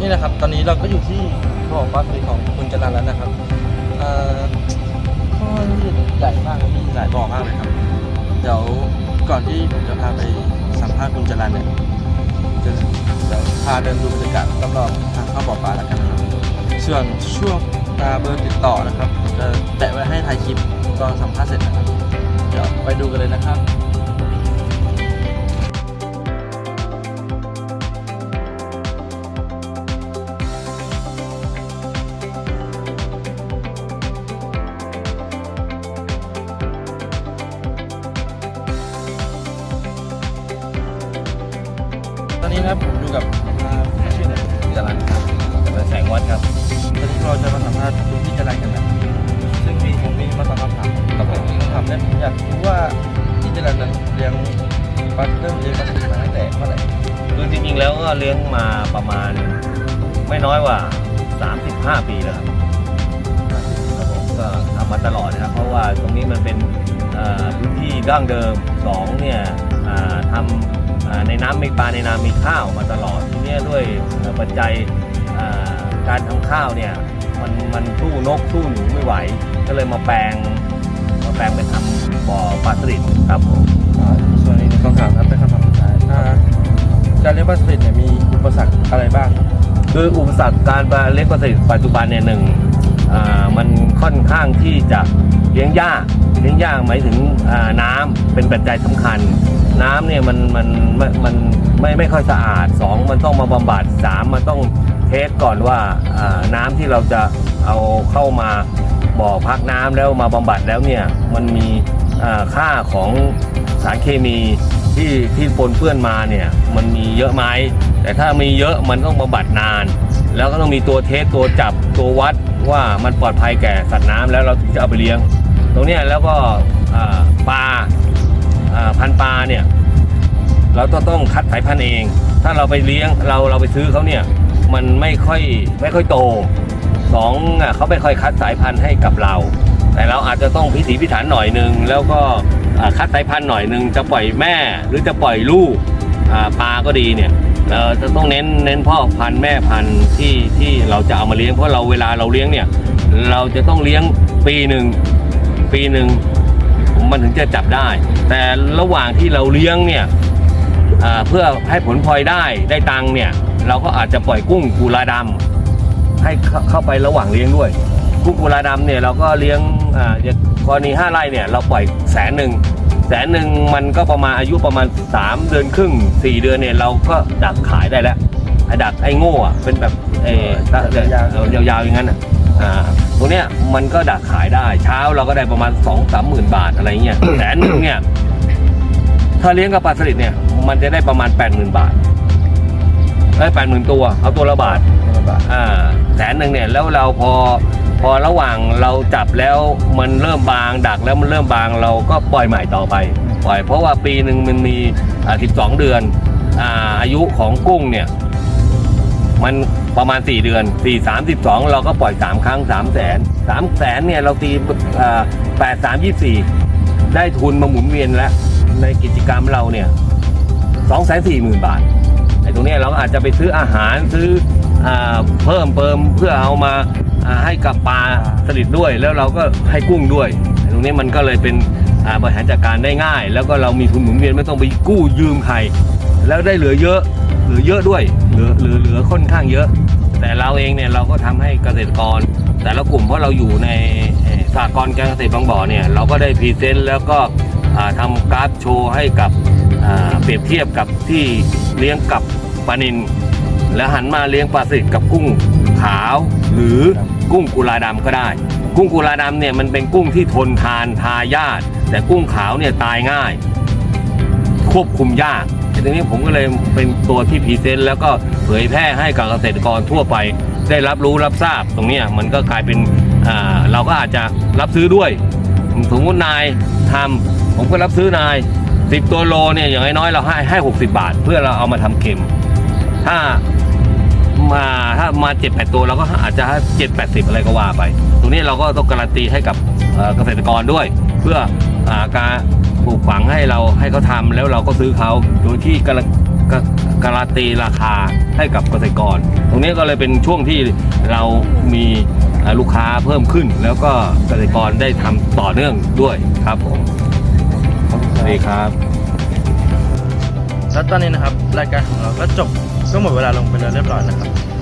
นี่นะครับ ตอนนี้เราก็อยู่ที่บ่อปลาสลิดของคุณจรันแล้วนะครับเอ่อข้อที่ใหญ่มากมีหลายบ่อมากเลยครับ เดี๋ยวก่อนที่ผมจะพาไปสัมภาษณ์คุณจรันเนี่ยจะเดี๋ยวพาเดินดูบรรยากาศรอบๆทางเข้าบ่อปลาแล้วกันนะครับส่วนช่วงตาเบอร์ติดต่อนะครับจะแปะไว้ให้ถ่ายคลิปตอนสัมภาษณ์เสร็จนะครับ เดี๋ยวไปดูกันเลยนะครับ นนี้นะครับผมอยู่กับอ่าพี่ชื่ออะไรจรันครับเป็นแสงวัดครับตอนนี้เราจะมาสัมภาษณ์คุณพี่จรันกันนะซึ่งมีผมมีมาสองคำถามครับผมคำถามแรกผมอยากรู้ว่าพี่จรันนั้นเลี้ยงปลาเริ่มเลี้ยงปลาสลิดมาตั้งแต่เมื่อไหร่คือจริงๆแล้วก็เลี้ยงมาประมาณ ไม่น้อยกว่า 35 ปีแล้วครับครับผมก็ทำมาตลอดนะครับ เพราะว่าตรงนี้มันเป็นเอ่อพื้นที่ดั้งเดิมสองเนี่ยอ่าทำอ่า ในน้ำมีปลาในน้ำมีข้าวมาตลอดทีเนี้ยด้วยเอ่อปัจจัยอ่าการทำข้าวเนี่ยมันมันสู้นกสู้หนูไม่ไหว ก็เลยมาแปลงมาแปลงเป็นทำบ่อปลาสลิดครับผมอ่าส่วนอีกหนึ่งคำถามครับเป็นคำถามสุดท้ายอ่าการเลี้ยงปลาสลิดเนี่ยมีอุปสรรคอะไรบ้าง คืออุปสรรคการเลี้ยงปลาสลิดปัจจุบันเนี่ยหนึ่งอ่า มันค่อนข้างที่จะเลี้ยงยากเลี้ยงยากหมายถึงน้ำเป็นปัจจัยสำคัญ น้ำเนี่ยมันมันมันมันไม่ไม่ค่อยสะอาดสองมันต้องมาบำบัดสามมันต้องเทสก่อนว่าน้ำที่เราจะเอาเข้ามาบ่อพักน้ำแล้วมาบำบัดแล้วเนี่ยมันมีค่าของสารเคมีที่ที่ปนเปื้อนมาเนี่ยมันมีเยอะไหมแต่ถ้ามีเยอะมันต้องบำบัดนาน แล้วก็ต้องมีตัวเทสตัวจับตัววัด ว่ามันปลอดภัยแก่สัตว์น้ำแล้วเราถึงจะเอาไปเลี้ยง ตรงนี้แล้วก็ปลาพันปลาเนี่ยเราต้องต้องคัดสายพันธุ์เอง ถ้าเราไปเลี้ยงเราเราไปซื้อเขาเนี่ยมันไม่ค่อยไม่ค่อยโตสองเขาไม่ค่อยคัดสายพันธุ์ให้กับเรา แต่เราอาจจะต้องพิถีพิถันหน่อยหนึ่งแล้วก็คัดสายพันธุ์หน่อยหนึ่งจะปล่อยแม่หรือจะปล่อยลูกปลาก็ดีเนี่ย เราจะต้องเน้นเน้นพ่อพันธุ์แม่พันธุ์ที่ที่เราจะเอามาเลี้ยงเพราะเราเวลาเราเลี้ยงเนี่ย เราจะต้องเลี้ยงปีหนึ่งปีหนึ่งมันถึงจะจับได้ แต่ระหว่างที่เราเลี้ยงเนี่ยอ่าเพื่อให้ผลพลอยได้ได้ตังเนี่ย เราก็อาจจะปล่อยกุ้งกุลาดำให้เข้าเข้าไประหว่างเลี้ยงด้วย กุ้งกุลาดำเนี่ยเราก็เลี้ยงอ่ากรณีห้าไร่เนี่ยเราปล่อยแสนหนึ่ง แสนหนึ่งมันก็ประมาณอายุประมาณ 3 เดือนครึ่ง 4 เดือนเนี่ยเราก็ดักขายได้แล้วไอ้ดักไอ้โง่อะเป็นแบบเออยาวๆยาวๆอย่างนั้นอะอ่าตรงเนี้ยมันก็ดักขายได้ เช้าเราก็ได้ประมาณ2 3หมื่นบาทอะไรเงี้ยแสนหนึ่งเนี่ยถ้าเลี้ยงกับปลาสลิดเนี่ย มันจะได้ประมาณ 8 0,000 บาทได้แปดหมื่นตัว เอาตัวละบาทอ่าแสนหนึ่งเนี่ยแล้วเราพอ พอระหว่างเราจับแล้วมันเริ่มบางดักแล้วมันเริ่มบางเราก็ปล่อยใหม่ต่อไป ปล่อยเพราะว่าปีหนึ่งมันมีอ่า12 เดือนอ่าอายุของกุ้งเนี่ย มันประมาณ 4 เดือน 4 3 12 เราก็ปล่อย 3 ครั้ง3แสน3แสนเนี่ยเราตีอ่า8 3 24ได้ทุนมาหมุนเวียนแล้ว ในกิจกรรมเราเนี่ย2 4 0 0 0 0บาทไอ้ตรงเนี้ยเราก็อาจจะไปซื้ออาหารซื้อ เพิ่มเติมเพื่อเอามาให้กับปลาสลิดด้วย แล้วเราก็ให้กุ้งด้วย ตรงนี้มันก็เลยเป็นบริหารจัดการได้ง่าย แล้วก็เรามีทุนหมุนเวียนไม่ต้องไปกู้ยืมใครแล้วได้เหลือเยอะเหลือเยอะด้วยเหลือเหลือเหลือค่อนข้างเยอะ แต่เราเองเนี่ยเราก็ทำให้เกษตรกร แต่ละกลุ่มเพราะเราอยู่ในสากลการเกษตรบางบ่อเนี่ยเราก็ได้พรีเซนต์แล้วก็อ่าทำกราฟโชว์ให้กับเปรียบเทียบกับที่เลี้ยงกับปลานิน แล้วหันมาเลี้ยงปลาสลิดกับกุ้งขาว หรือกุ้งกุลาดำก็ได้ กุ้งกุลาดำเนี่ยมันเป็นกุ้งที่ทนทานทายาทแต่กุ้งขาวเนี่ยตายง่าย ควบคุมยากทีนี้ผมก็เลยเป็นตัวที่พรีเซนต์แล้วก็เผยแพร่ให้กับเกษตรกรทั่วไป ได้รับรู้รับทราบตรงนี้มันก็กลายเป็นอ่าเราก็อาจจะรับซื้อด้วยสมมตินายทำผมก็รับซื้อนาย 10 ตัวโลเนี่ยอย่างน้อยเราให้ให้ 60 บาท เพื่อเราเอามาทำเค็ม ถ้ามาถ้ามา7 8ตัวเราก็อาจจะเจ็ดแปดสิบอะไรก็ว่าไป ตรงนี้เราก็ต้องการันตีให้กับเกษตรกรด้วย เพื่ออการปลูกฝังให้เราให้เขาทำแล้วเราก็ซื้อเขาโดยที่การการันตีราคาให้กับเกษตรกร ตรงนี้ก็เลยเป็นช่วงที่เรามีลูกค้าเพิ่มขึ้น แล้วก็เกษตรกรได้ทำต่อเนื่องด้วยครับผมสวัสดีครับ แล้วตอนนี้นะครับรายการของเราก็จบ ก็หมดเวลาลงไปแล้วเรียบร้อยนะครับ